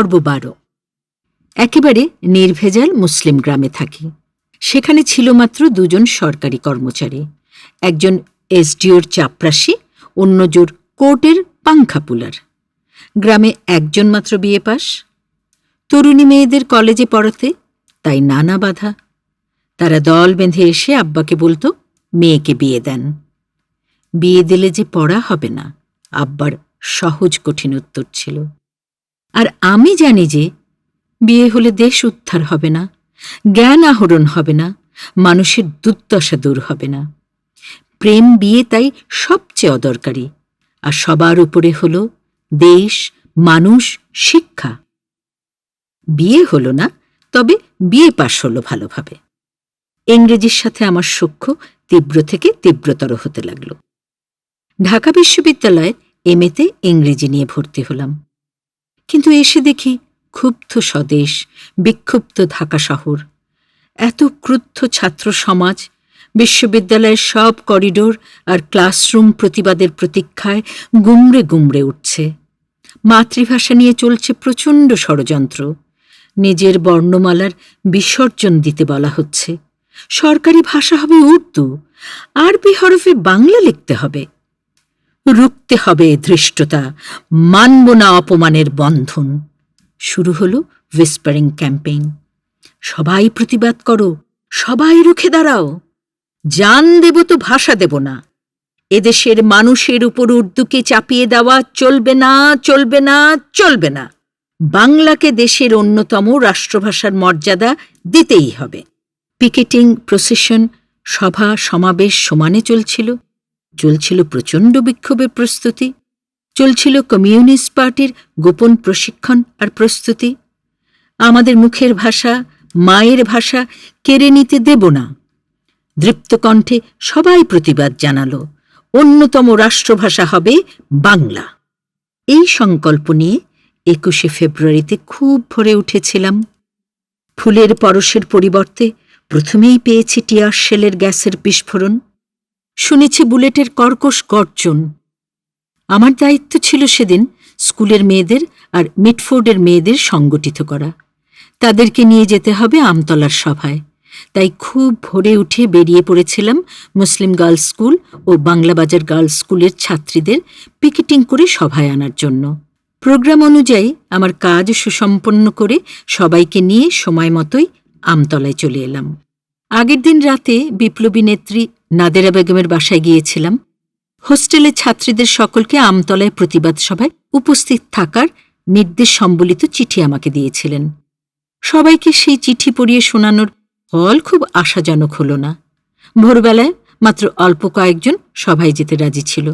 পর্ব বারো। একেবারে নির্ভেজাল মুসলিম গ্রামে থাকি। সেখানে ছিল মাত্র দুজন সরকারি কর্মচারী। একজন এসডিওর চাপরাশি অন্যজোর কোর্টের পাংখাপুলার গ্রামে একজন মাত্র বিয়ে পাস। তরুণী মেয়েদের কলেজে পড়াতে তাই নানা বাধা। তারা দল বেঁধে এসে আব্বাকে বলতো, মেয়েকে বিয়ে দেন। বিয়ে দিলে যে পড়া হবে না, আব্বার সহজ কঠিন উত্তর ছিল। আর আমি জানি যে বিয়ে হলে দেশ উদ্ধার হবে না, জ্ঞান আহরণ হবে না, মানুষের দুর্দশা দূর হবে না। প্রেম বিয়ে তাই সবচেয়ে অদরকারি, আর সবার উপরে হল দেশ, মানুষ, শিক্ষা। বিয়ে হলো না, তবে বিয়ে পাশ হলো ভালোভাবে। ইংরেজির সাথে আমার সখ্য তীব্র থেকে তীব্রতর হতে লাগল। ঢাকা বিশ্ববিদ্যালয়ে এমএতে ইংরেজি নিয়ে ভর্তি হলাম। কিন্তু এসে দেখি ক্ষুব্ধ স্বদেশ, বিক্ষুব্ধ ঢাকা শহর। এত ক্রুদ্ধ ছাত্র সমাজ, বিশ্ববিদ্যালয়ের সব করিডোর আর ক্লাসরুম প্রতিবাদের প্রতীক্ষায় গুমড়ে গুমড়ে উঠছে। মাতৃভাষা নিয়ে চলছে প্রচণ্ড ষড়যন্ত্র। নিজের বর্ণমালার বিসর্জন দিতে বলা হচ্ছে। সরকারি ভাষা হবে উর্দু। আরবি হরফে বাংলা লিখতে হবে। রুখতে হবে ধৃষ্টতা। মানব না অপমানের বন্ধন। শুরু হলো উইসপারিং ক্যাম্পেইন সবাই প্রতিবাদ করো, সবাই রুখে দাঁড়াও। জান দেব তো ভাষা দেব না। এদেশের মানুষের উপর উর্দুকে চাপিয়ে দেওয়া চলবে না চলবে না চলবে না। বাংলাকে দেশের অন্যতম রাষ্ট্রভাষার মর্যাদা দিতেই হবে। পিকেটিং প্রসেশন সভা, সমাবেশ সমানে চলছিল। চলছিল প্রচণ্ড বিক্ষোভের প্রস্তুতি, চলছিল কমিউনিস্ট পার্টির গোপন প্রশিক্ষণ আর প্রস্তুতি। আমাদের মুখের ভাষা, মায়ের ভাষা কেড়ে নিতে দেব না। দৃপ্ত কণ্ঠে সবাই প্রতিবাদ জানালো, অন্যতম রাষ্ট্রভাষা হবে বাংলা। এই সংকল্প নিয়ে একুশে ফেব্রুয়ারিতে খুব ভরে উঠেছিলাম। ফুলের পরশের পরিবর্তে প্রথমেই পেয়েছি টিয়ার শেলের গ্যাসের বিস্ফোরণ। শুনেছি বুলেটের কর্কশ গর্জন। আমার দায়িত্ব ছিল সেদিন স্কুলের মেয়েদের আর মিটফোর্ডের মেয়েদের সংগঠিত করা। তাদেরকে নিয়ে যেতে হবে আমতলার সভায়। তাই খুব ভোরে উঠে বেরিয়ে পড়েছিলাম মুসলিম গার্লস স্কুল ও বাংলাবাজার গার্লস স্কুলের ছাত্রীদের পিকেটিং করে সভায় আনার জন্য। প্রোগ্রাম অনুযায়ী আমার কাজ সুসম্পন্ন করে সবাইকে নিয়ে সময় মতোই আমতলায় চলে এলাম। আগের দিন রাতে বিপ্লবী নেত্রী নাদেরা বেগমের বাসায় গিয়েছিলাম। হোস্টেলের ছাত্রীদের সকলকে আমতলায় প্রতিবাদ সভায় উপস্থিত থাকার নির্দেশ সম্বলিত চিঠি আমাকে দিয়েছিলেন। সবাইকে সেই চিঠি পড়িয়ে শোনানোর ফল খুব আশাজনক হল না। ভোরবেলায় মাত্র অল্প কয়েকজন সভায় যেতে রাজি ছিল।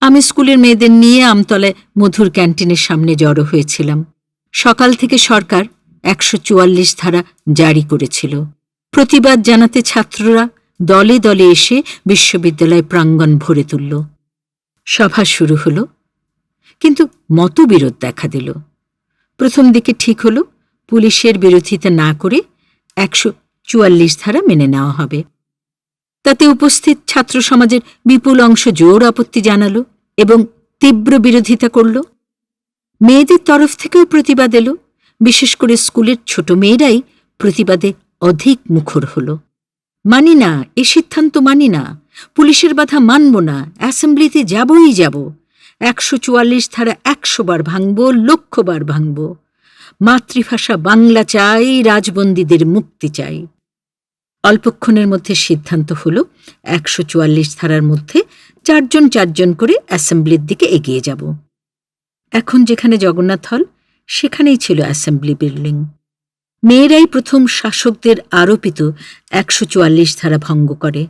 আমি স্কুলের মেয়েদের নিয়ে আমতলায় মধুর ক্যান্টিনের সামনে জড়ো হয়েছিলাম। সকাল থেকে সরকার একশো চুয়াল্লিশ ধারা জারি করেছিল। প্রতিবাদ জানাতে ছাত্ররা দলে দলে এসে বিশ্ববিদ্যালয় প্রাঙ্গণ ভরে তুলল। সভা শুরু হল, কিন্তু মতবিরোধ দেখা দিল। প্রথম দিকে ঠিক হল, পুলিশের বিরোধিতা না করে একশো চুয়াল্লিশ ধারা মেনে নেওয়া হবে। তাতে উপস্থিত ছাত্র সমাজের বিপুল অংশ জোর আপত্তি জানালো এবং তীব্র বিরোধিতা করল। মেয়েদের তরফ থেকেও প্রতিবাদ এলো, বিশেষ করে স্কুলের ছোট মেয়েরাই প্রতিবাদে অধিক মুখর হল। মানি না, এ সিদ্ধান্ত মানি না। পুলিশের বাধা মানব না, অ্যাসেম্বলিতে যাবই যাব। একশো চুয়াল্লিশ ধারা একশো বার ভাঙব লক্ষবার ভাঙব। মাতৃভাষা বাংলা চাই, রাজবন্দীদের মুক্তি চাই। অল্পক্ষণের মধ্যে সিদ্ধান্ত হল, একশো চুয়াল্লিশ ধারার মধ্যে চারজন চারজন করে অ্যাসেম্বলির দিকে এগিয়ে যাব। এখন যেখানে জগন্নাথ হল, সেখানেই ছিল অ্যাসেম্বলি বিল্ডিং। মেয়েরাই প্রথম শাসকদের আরোপিত একশো চুয়াল্লিশ ধারা ভঙ্গ করে।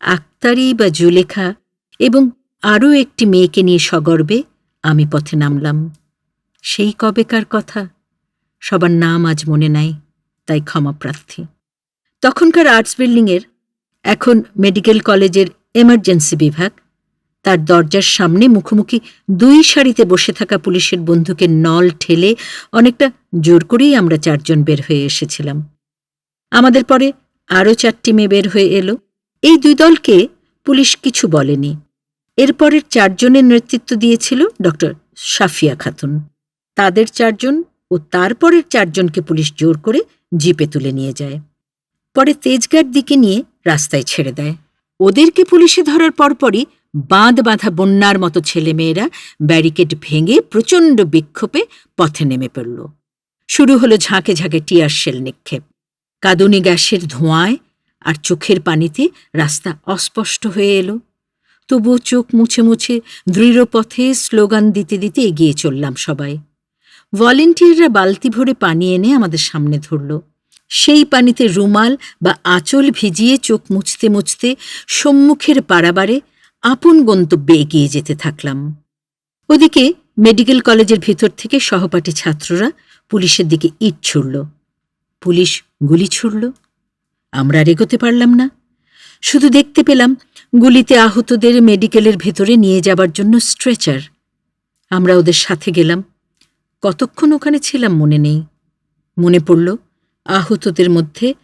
আক্তারি বা জুলেখা এবং আরও একটি মেয়েকে নিয়ে সগর্বে আমি পথে নামলাম। সেই কবেকার কথা? সবার নাম আজ মনে নাই, তাই ক্ষমাপ্রার্থী তখনকার আর্টস বিল্ডিংয়ের, এখন মেডিকেল কলেজের, এমার্জেন্সি বিভাগ তার দরজার সামনে মুখোমুখি দুই সারিতে বসে থাকা পুলিশের বন্ধুকে নল ঠেলে অনেকটা জোর করেই আমরা চারজন বের হয়ে এসেছিলাম। আমাদের পরে আরও চারটি মেয়ে বের হয়ে এলো। এই দুই দলকে পুলিশ কিছু বলেনি। এরপরের চারজনের নেতৃত্ব দিয়েছিল ডক্টর সাফিয়া খাতুন। তাদের চারজন ও তারপরের চারজনকে পুলিশ জোর করে জিপে তুলে নিয়ে যায়। পরে তেজগার দিকে নিয়ে রাস্তায় ছেড়ে দেয়। ওদেরকে পুলিশে ধরার পরপরই বাঁধ বাঁধা বন্যার মতো ছেলেমেয়েরা ব্যারিকেড ভেঙে প্রচণ্ড বিক্ষোভে পথে নেমে পড়ল। শুরু হলো ঝাঁকে ঝাঁকে টিয়ার শেল নিক্ষেপ। কাঁদুনি গ্যাসের ধোঁয়ায় আর চোখের পানিতে রাস্তা অস্পষ্ট হয়ে এলো। তবুও চোখ মুছে মুছে দৃঢ় পথে স্লোগান দিতে দিতে এগিয়ে চললাম সবাই। ভলেন্টিয়াররা বালতি ভরে পানি এনে আমাদের সামনে ধরল। সেই পানিতে রুমাল বা আঁচল ভিজিয়ে চোখ মুছতে মুছতে সম্মুখের পাড়াবারে আপন গন্তব্যে এগিয়ে যেতে থাকলাম। ওদিকে মেডিকেল কলেজের ভিতর থেকে সহপাঠী ছাত্ররা পুলিশের দিকে ইট ছুড়ল। পুলিশ গুলি ছুড়ল। আমরা আর এগোতে পারলাম না। শুধু দেখতে পেলাম গুলিতে আহতদের মেডিকেলের ভেতরে নিয়ে যাবার জন্য স্ট্রেচার। আমরা ওদের সাথে গেলাম। কতক্ষণ ওখানে ছিলাম মনে নেই। মনে পড়ল আহতদের মধ্যে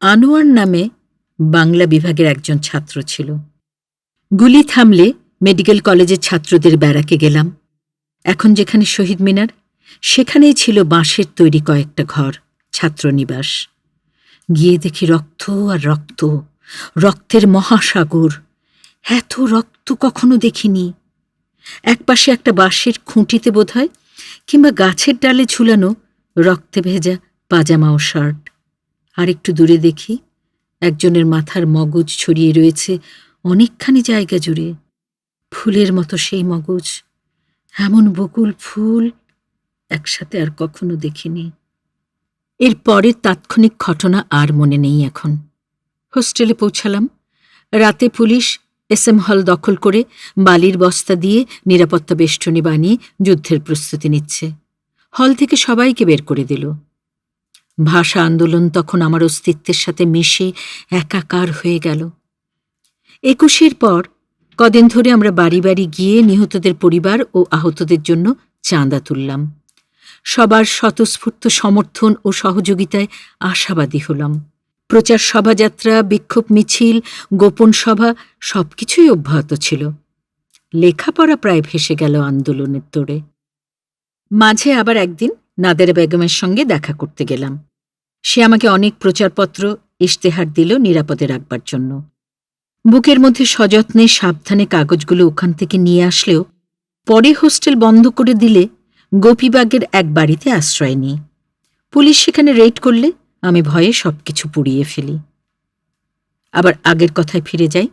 আনোয়ার নামে বাংলা বিভাগের একজন ছাত্র ছিল। গুলি থামলে মেডিকেল কলেজের ছাত্রদের ব্যারাকে গেলাম। এখন যেখানে শহীদ মিনার, সেখানেই ছিল বাঁশের তৈরি কয়েকটা ঘর, ছাত্রনিবাস। গিয়ে দেখি রক্ত আর রক্ত, রক্তের মহাসাগর। এত রক্ত কখনো দেখিনি। একপাশে একটা বাঁশের খুঁটিতে বোধহয়, কিংবা গাছের ডালে ঝুলানো রক্তে ভেজা পাজামা ও শার্ট। আর একটু দূরে দেখি, একজনের মাথার মগজ ছড়িয়ে রয়েছে অনেকখানি জায়গা জুড়ে, ফুলের মতো সেই মগজ, এমন বকুল ফুল একসাথে আর কখনো দেখিনি। এর পরের তাৎক্ষণিক ঘটনা আর মনে নেই এখন। হোস্টেলে পৌঁছালাম। রাতে পুলিশ এস এম হল দখল করে বালির বস্তা দিয়ে নিরাপত্তা বেষ্টনী বানিয়ে যুদ্ধের প্রস্তুতি নিচ্ছে। হল থেকে সবাইকে বের করে দিল। ভাষা আন্দোলন তখন আমার অস্তিত্বের সাথে মিশে একাকার হয়ে গেল। একুশের পর কদিন ধরে আমরা বাড়ি বাড়ি গিয়ে নিহতদের পরিবার ও আহতদের জন্য চাঁদা তুললাম। সবার স্বতঃস্ফূর্ত সমর্থন ও সহযোগিতায় আশাবাদী হলাম। প্রচার সভাযাত্রা, বিক্ষোভ মিছিল, গোপন সভা সবকিছুই অব্যাহত ছিল। লেখাপড়া প্রায় ভেসে গেল আন্দোলনের তোড়ে। মাঝে আবার একদিন নাদের বেগমের সঙ্গে দেখা করতে গেলাম। সে আমাকে অনেক প্রচারপত্র, ইশতেহার দিল নিরাপদে রাখবার জন্য। বুকের মধ্যে সযত্নে সাবধানে কাগজগুলো ওখান থেকে নিয়ে আসলেও পরে হোস্টেল বন্ধ করে দিলে গোপীবাগের এক বাড়িতে আশ্রয় নিই। পুলিশ সেখানে রেড করলে আমি ভয়ে সবকিছু পুড়িয়ে ফেলি। আবার আগের কথায় ফিরে যাই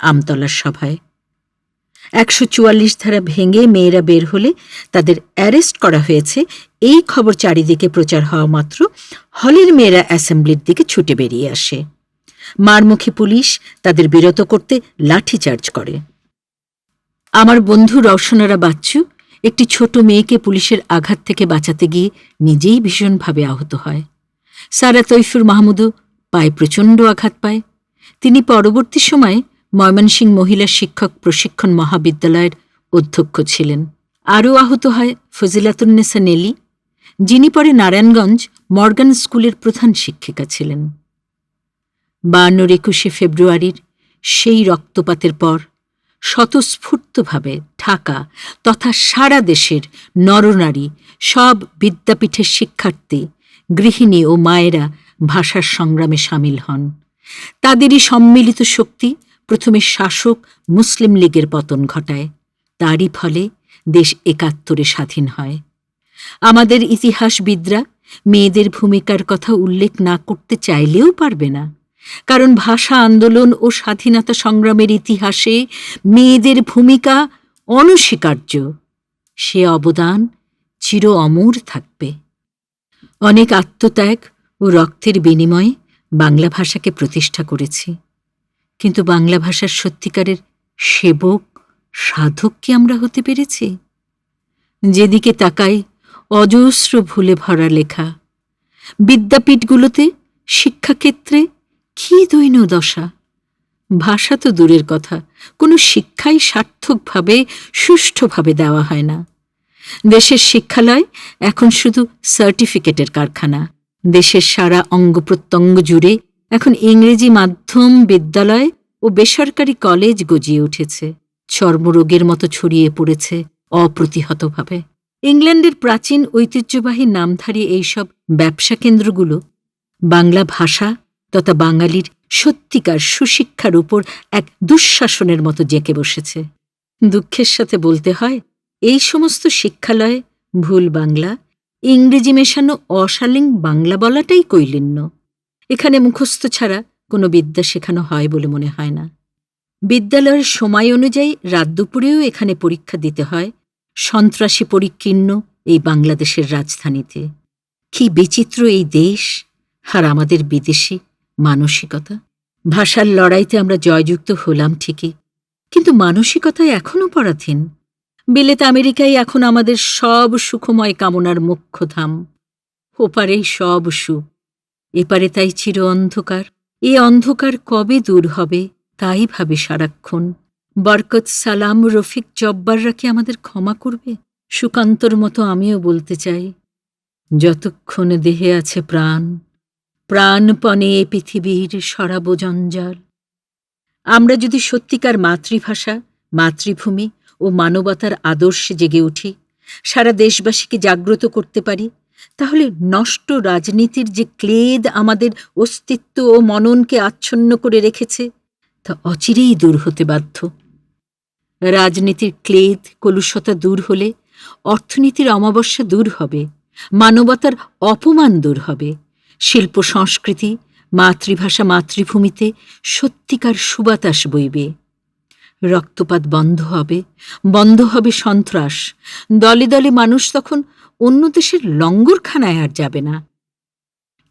আমতলার সভায়। একশো চুয়াল্লিশ ধারা ভেঙে মেয়েরা বের হলে তাদের অ্যারেস্ট করা হয়েছে, এই খবর চারিদিকে প্রচার হওয়া মাত্র হলের মেয়েরা অ্যাসেম্বলির দিকে ছুটে বেরিয়ে আসে। মারমুখী পুলিশ তাদের বিরত করতে লাঠিচার্জ করে। আমার বন্ধু রওশনারা বাচ্চু, একটি ছোট মেয়েকে পুলিশের আঘাত থেকে বাঁচাতে গিয়ে নিজেই ভীষণভাবে আহত হয়। সারা তৈফুর মাহমুদও পায়ে প্রচণ্ড আঘাত পায়। তিনি পরবর্তী সময়ে ময়মনসিংহ মহিলা শিক্ষক প্রশিক্ষণ মহাবিদ্যালয়ের অধ্যক্ষ ছিলেন। আরও আহত হয় ফজিলাতুন্নেসা নেলি, যিনি পরে নারায়ণগঞ্জ মর্গান স্কুলের প্রধান শিক্ষিকা ছিলেন। বায়ান্নর একুশে ফেব্রুয়ারির সেই রক্তপাতের পর স্বতঃস্ফূর্তভাবে ঢাকা তথা সারা দেশের নরনারী, সব বিদ্যাপীঠের শিক্ষার্থী, গৃহিণী ও মায়েরা ভাষার সংগ্রামে সামিল হন। তাদেরই সম্মিলিত শক্তি প্রথমে শাসক মুসলিম লীগের পতন ঘটায়। তারই ফলে দেশ একাত্তরে স্বাধীন হয়। আমাদের ইতিহাসবিদরা মেয়েদের ভূমিকার কথা উল্লেখ না করতে চাইলেও পারবে না। কারণ ভাষা আন্দোলন ও স্বাধীনতা সংগ্রামের ইতিহাসে মেয়েদের ভূমিকা অনস্বীকার্য। সে অবদান চির অমর থাকবে। অনেক আত্মত্যাগ ও রক্তের বিনিময়ে বাংলা ভাষাকে প্রতিষ্ঠা করেছি। কিন্তু বাংলা ভাষার সত্যিকারের সেবক, সাধক কি আমরা হতে পেরেছি? যেদিকে তাকাই, অজস্র ভুলে ভরা লেখা। বিদ্যাপীঠগুলোতে শিক্ষাক্ষেত্রে কি দৈন দশা? ভাষা তো দূরের কথা। কোনো শিক্ষাই সার্থকভাবে, সুষ্ঠুভাবে দেওয়া হয় না। দেশের শিক্ষালয় এখন শুধু সার্টিফিকেটের কারখানা। দেশের সারা অঙ্গ প্রত্যঙ্গ জুড়ে এখন ইংরেজি মাধ্যম, বিদ্যালয় ও বেসরকারি কলেজ গজিয়ে উঠেছে। চর্মরোগের মতো ছড়িয়ে পড়েছে অপ্রতিহতভাবে। ইংল্যান্ডের প্রাচীন ঐতিহ্যবাহী নামধারী এইসব ব্যবসা কেন্দ্রগুলো বাংলা ভাষা তথা বাঙালির সত্যিকার সুশিক্ষার উপর এক দুঃশাসনের মতো জেঁকে বসেছে। দুঃখের সাথে বলতে হয়, এই সমস্ত শিক্ষালয়ে ভুল বাংলা, ইংরেজি মেশানো অশালীন বাংলা বলাটাই কৈলিন্য। এখানে মুখস্থ ছাড়া কোনো বিদ্যা শেখানো হয় বলে মনে হয় না। বিদ্যালয়ের সময় অনুযায়ী রাত দুপুরেও এখানে পরীক্ষা দিতে হয়, সন্ত্রাসী পরিকীর্ণ এই বাংলাদেশের রাজধানীতে। কি বিচিত্র এই দেশ, আর আমাদের বিদেশি। মানসিকতা। ভাষার লড়াইতে আমরা জয়যুক্ত হলাম ঠিকই। কিন্তু মানসিকতায় এখনও পরাধীন। বিলেত আমেরিকাই এখন আমাদের সব সুখময় কামনার মুখ্যধাম। ওপারেই সব সুখ। এপারে তাই চির অন্ধকার। এ অন্ধকার কবে দূর হবে, তাই ভাবে সারাক্ষণ। বরকত, সালাম, রফিক, জব্বাররা কি আমাদের ক্ষমা করবে? সুকান্তর মতো আমিও বলতে চাই, যতক্ষণ দেহে আছে প্রাণ। প্রাণপণে এ পৃথিবীর সরাব জঞ্জাল আমরা যদি সত্যিকার মাতৃভাষা, মাতৃভূমি ও মানবতার আদর্শে জেগে উঠি, সারা দেশবাসীকে জাগ্রত করতে পারি, তাহলে নষ্ট রাজনীতির যে ক্লেদ আমাদের অস্তিত্ব ও মননকে আচ্ছন্ন করে রেখেছে, তা অচিরেই দূর হতে বাধ্য। রাজনীতির ক্লেদ, কলুষতা দূর হলে অর্থনীতির অমাবস্যা দূর হবে, মানবতার অপমান দূর হবে। শিল্প সংস্কৃতি, মাতৃভাষা মাতৃভূমিতে সত্যিকার সুবাতাস বইবে। রক্তপাত বন্ধ হবে বন্ধ হবে সন্ত্রাস। দলে দলে মানুষ তখন অন্য দেশের লঙ্গরখানায় আর যাবে না।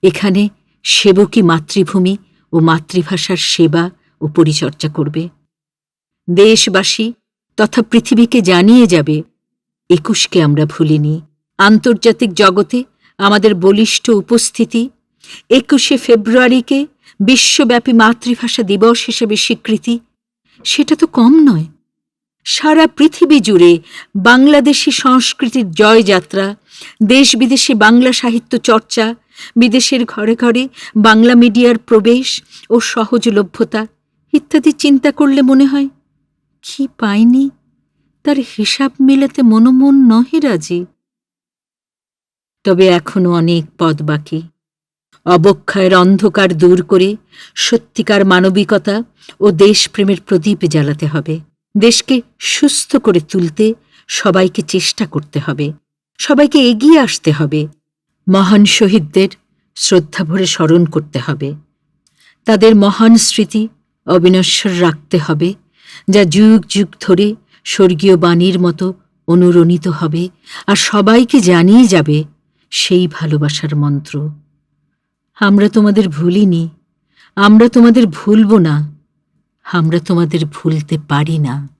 এখানে সেবকী মাতৃভূমি ও মাতৃভাষার সেবা ও পরিচর্যা করবে। দেশবাসী তথা পৃথিবীকে জানিয়ে যাবে, একুশকে আমরা ভুলিনি। আন্তর্জাতিক জগতে আমাদের বলিষ্ঠ উপস্থিতি একুশে ফেব্রুয়ারিকে বিশ্বব্যাপী মাতৃভাষা দিবস হিসেবে স্বীকৃতি? সেটা তো কম নয়। সারা পৃথিবী জুড়ে বাংলাদেশি সংস্কৃতির জয়যাত্রা দেশ বিদেশে বাংলা সাহিত্য চর্চা, বিদেশের ঘরে ঘরে বাংলা মিডিয়ার প্রবেশ ও সহজলভ্যতা ইত্যাদি চিন্তা করলে মনে হয়, কি পাইনি? তার হিসাব মেলাতে মনোমন নহে রাজি। তবে এখনও অনেক পদ বাকি। অবক্ষয়ের অন্ধকার দূর করে সত্যিকার মানবিকতা ও দেশপ্রেমের প্রদীপ জ্বালাতে হবে। দেশকে সুস্থ করে তুলতে সবাইকে চেষ্টা করতে হবে। সবাইকে এগিয়ে আসতে হবে। মহান শহীদদের শ্রদ্ধা ভরে স্মরণ করতে হবে। তাদের মহান স্মৃতি অবিনশ্বর রাখতে হবে, যা যুগ যুগ ধরে স্বর্গীয় বাণীর মতো অনুরণিত হবে, আর সবাইকে জানিয়ে যাবে সেই ভালোবাসার মন্ত্র। আমরা তোমাদের ভুলিনি। আমরা তোমাদের ভুলব না। আমরা তোমাদের ভুলতে পারি না।